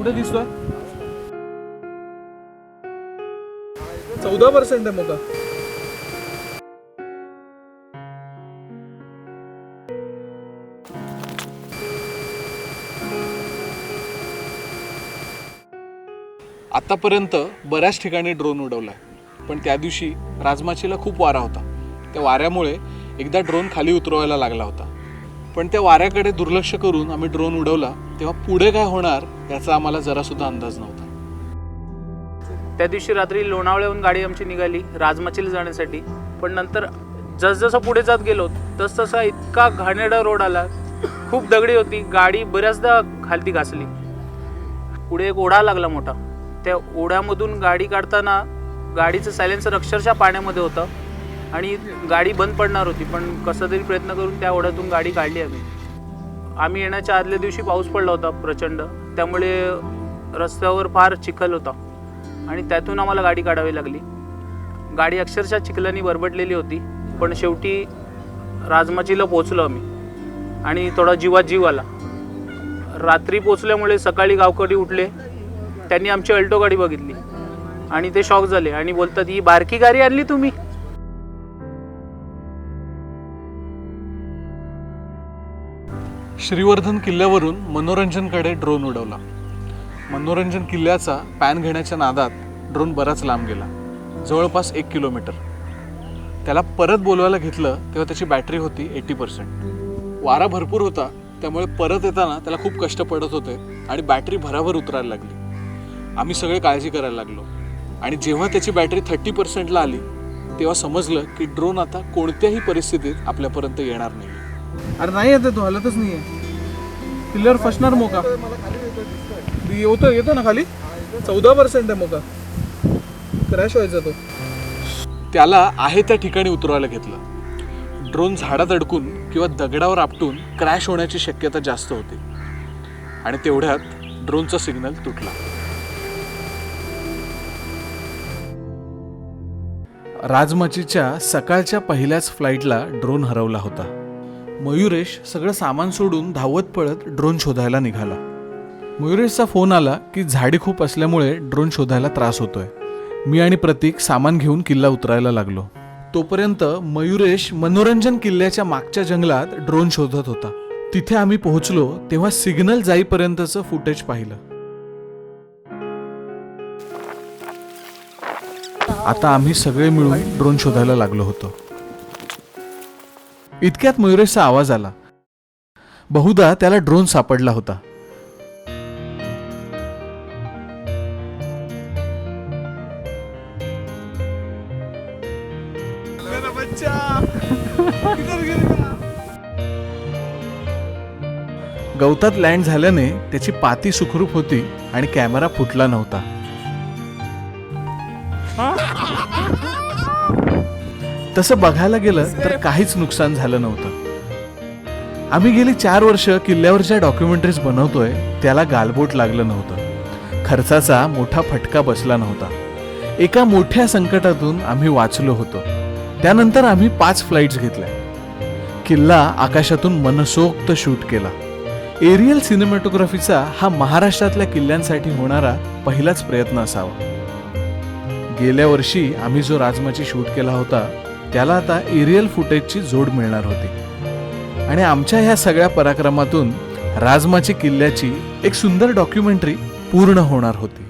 कुठे दिसतोय? चौदा पर्सेंट आहे मग आतापर्यंत बऱ्याच ठिकाणी ड्रोन उडवला पण त्या दिवशी राजमाचीला खूप वारा होता. त्या वाऱ्यामुळे एकदा ड्रोन खाली उतरवायला लागला होता. पण त्या वाऱ्याकडे दुर्लक्ष करून आम्ही ड्रोन उडवला तेव्हा पुढे काय होणार याचा आम्हाला जरासुद्धा अंदाज नव्हता. त्या दिवशी रात्री लोणावळ्याहून गाडी आमची निघाली राजमाचीला जाण्यासाठी. पण नंतर जसजसं पुढे जात गेलो तसतसा इतका घाणेरडा रोड आला. खूप दगडी होती गाडी बऱ्याचदा खालती घासली. पुढे एक ओढा लागला मोठा. त्या ओढ्यामधून गाडी काढताना गाडीचं सायलेन्सर अक्षरशः पाण्यामध्ये होतं. आणि गाडी बंद पडणार होती पण कसा तरी प्रयत्न करून त्या ओढ्यातून गाडी काढली आम्ही. आम्ही येण्याच्या आदल्या दिवशी पाऊस पडला होता प्रचंड. त्यामुळे रस्त्यावर फार चिखल होता आणि त्यातून आम्हाला गाडी काढावी लागली. गाडी अक्षरशः चिखलानी बरबडलेली होती पण शेवटी राजमाचीला पोचलो आम्ही आणि थोडा जीवात जीव आला. रात्री पोचल्यामुळे सकाळी गावकरी उठले त्यांनी आमची अल्टो गाडी बघितली आणि ते शॉक झाले आणि बोलतात ही बारकी गाडी आणली तुम्ही? श्रीवर्धन किल्ल्यावरून मनोरंजनकडे ड्रोन उडवला. मनोरंजन किल्ल्याचा पॅन घेण्याच्या नादात ड्रोन बराच लांब गेला. जवळपास एक किलोमीटर. त्याला परत बोलवायला घेतलं तेव्हा त्याची बॅटरी होती एटी पर्सेंट वारा भरपूर होता त्यामुळे परत येताना त्याला खूप कष्ट पडत होते आणि बॅटरी भराभर उतरायला लागली. आम्ही सगळे काळजी करायला लागलो. आणि जेव्हा त्याची बॅटरी थर्टी पर्सेंटला आली तेव्हा समजलं की ड्रोन आता कोणत्याही परिस्थितीत आपल्यापर्यंत येणार नाही. अरे नाही आता तो हलतच आहे. किल्ल्यावर फसणार मोका. येतो येतो ना खाली? चौदा पर्सेंट आहे मोका. क्रॅश व्हायचा तो. त्याला आहे त्या ठिकाणी उतरवायला घेतलं. ड्रोन झाडात अडकून किंवा दगडावर आपटून क्रॅश होण्याची शक्यता जास्त होती. आणि तेवढ्यात ड्रोनचा सिग्नल तुटला. राजमाचीच्या सकाळच्या पहिल्याच फ्लाईटला ड्रोन हरवला होता. मयुरेश सगळं सामान सोडून धावत पळत ड्रोन शोधायला निघाला. मयुरेशचा फोन आला की झाडी खूप असल्यामुळे ड्रोन शोधायला त्रास होतोय. मी आणि प्रतीक सामान घेऊन किल्ला उतरायला लागलो. तोपर्यंत मयुरेश मनोरंजन किल्ल्याच्या मागच्या जंगलात ड्रोन शोधत होता. तिथे आम्ही पोहोचलो तेव्हा सिग्नल जाईपर्यंतचं फुटेज पाहिलं. आता आम्ही सगळे मिळून ड्रोन शोधायला लागलो होतो. इतक्यात मयुरेशचा आवाज आला. बहुधा त्याला ड्रोन सापडला होता. गवतात लँड झाल्याने त्याची पाती सुखरूप होती आणि कॅमेरा फुटला नव्हता. तसं बघायला गेलं तर काहीच नुकसान झालं नव्हतं. आम्ही गेली चार वर्ष किल्ल्यावर ज्या डॉक्युमेंटरीज बनवतोय त्याला गालबोट लागलं नव्हतं. खर्चाचा मोठा फटका बसला नव्हता. एका मोठ्या संकटातून आम्ही वाचलो होतो. त्यानंतर आम्ही पाच फ्लाईट्स घेतल्या. किल्ला आकाशातून मनसोक्त शूट केला. एरियल सिनेमॅटोग्राफीचा हा महाराष्ट्रातल्या किल्ल्यांसाठी होणारा पहिलाच प्रयत्न असावा. गेल्या वर्षी आम्ही जो राजमाची शूट केला होता त्याला आता एरियल फुटेजची जोड मिळणार होती. आणि आमच्या ह्या सगळ्या पराक्रमातून राजमाची किल्ल्याची एक सुंदर डॉक्युमेंटरी पूर्ण होणार होती.